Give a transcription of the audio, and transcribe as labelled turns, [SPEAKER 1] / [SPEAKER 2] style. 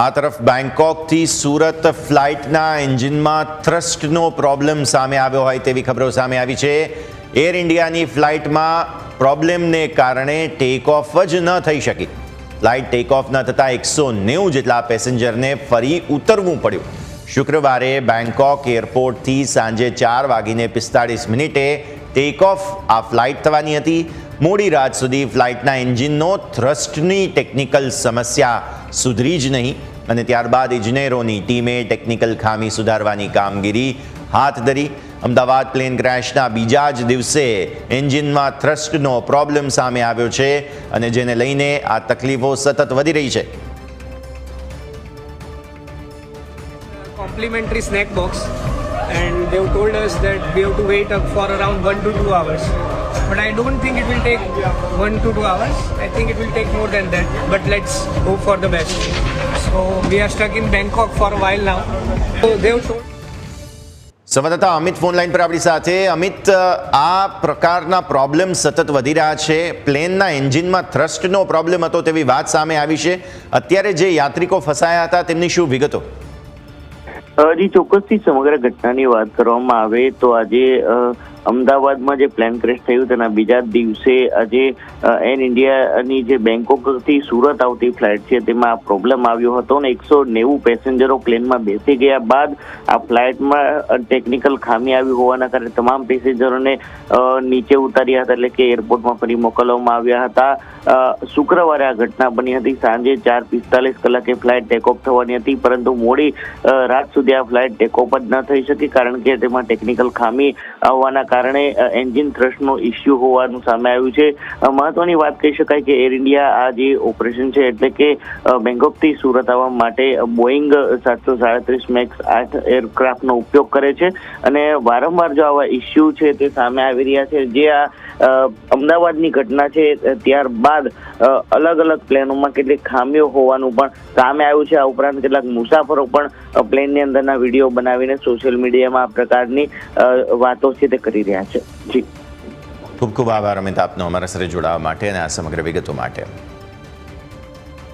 [SPEAKER 1] આ તરફ બેંકોકથી સુરત ફ્લાઇટના એન્જિનમાં થ્રસ્ટનો પ્રોબ્લેમ સામે આવ્યો હોય તેવી ખબરો સામે આવી છે. એર ઇન્ડિયાની ફ્લાઇટમાં પ્રોબ્લેમને કારણે ટેક ઓફ જ ન થઈ શકી. ફ્લાઇટ ટેક ઓફ ન થતાં એકસો નેવું જેટલા પેસેન્જરને ફરી ઉતરવું પડ્યું. શુક્રવારે બેંકોક એરપોર્ટથી સાંજે ચાર વાગીને પિસ્તાળીસ મિનિટે ટેક ઓફ આ ફ્લાઇટ થવાની હતી. મોડી રાત સુધી ફ્લાઇટના એન્જિનનો થ્રસ્ટની ટેકનિકલ સમસ્યા સુધરી જ નહીં અને ત્યારબાદ ઇજનેરોની ટીમે ટેકનિકલ ખામી સુધારવાની કામગીરી હાથ ધરી. અમદાવાદ પ્લેન ક્રેશના બીજા જ દિવસે એન્જિનમાં થ્રસ્ટનો પ્રોબ્લેમ સામે આવ્યો છે અને જેને લઈને આ તકલીફો સતત વધી રહી છે.
[SPEAKER 2] Complimentary snack box. And Dev told us that we have to wait up for around one two two hours. But i don't think it will take one to two hours i think it will take more than that but let's hope for the best so we are stuck in bangkok for a while now so they have told
[SPEAKER 1] સંવાદદાતા Amit phone line પર આપણી સાથે અમિત આ પ્રકારના problem સતત વધી રહ્યા છે પ્લેનના એન્જિનમાં થ્રસ્ટનો પ્રોબ્લેમ હતો તેવી વાત સામે આવી છે અત્યારે જે યાત્રિકો ફસાયા હતા તેમની શું વિગતો
[SPEAKER 3] હજી ચોક્કસથી સમગ્ર ઘટનાની વાત કરવામાં આવે તો આજે અમદાવાદમાં જે પ્લેન ક્રેશ થયું તેના બીજા દિવસે આજે એન ઇન્ડિયાની જે બેંકોકથી સુરત આવતી ફ્લાઇટ છે, તેમાં આ પ્રોબ્લેમ આવ્યો હતો અને એકસો નેવું પેસેન્જરો પ્લેનમાં બેસી ગયા બાદ આ ફ્લાઇટમાં ટેકનિકલ ખામી આવી હોવાના કારણે તમામ પેસેન્જરોને નીચે ઉતાર્યા હતા એટલે કે એરપોર્ટમાં ફરી મોકલવામાં આવ્યા હતા. શુક્રવારે આ ઘટના બની હતી. સાંજે ચાર પિસ્તાલીસ કલાકે ફ્લાઇટ ટેકઓફ થવાની હતી, પરંતુ મોડી રાત સુધી આ ફ્લાઇટ ટેકઓફ જ ન થઈ શકી, કારણ કે તેમાં ટેકનિકલ ખામી આવવાના કારણે અ, એન્જિન થ્રસ્ટનો ઇસ્યુ હોવાનું સામે આવ્યું છે. મહત્વની વાત કહી શકાય કે એર ઇન્ડિયા આ જે ઓપરેશન છે એટલે કે બેંકોકથી સુરત આવવા માટે બોઈંગ સાતસો સાડત્રીસ મેક્સ આઠ એરક્રાફ્ટનો ઉપયોગ કરે છે. અને વારંવાર જો આવા ઇસ્યુ છે તે સામે આવી રહ્યા છે. જે આ અમદાવાદની ઘટના છે ત્યારબાદ અલગ અલગ પ્લેનોમાં કેટલીક ખામીઓ હોવાનું પણ સામે આવ્યું છે. આ ઉપરાંત કેટલાક મુસાફરો પણ પ્લેનની અંદરના વીડિયો બનાવીને સોશિયલ મીડિયામાં આ પ્રકારની વાતો છે તે કરી રહ્યા છે. જી.
[SPEAKER 1] ખૂબ ખૂબ આભાર અમિત આપનો અમારા સાથે જોડાવા માટે અને આ સમગ્ર વિગતો માટે.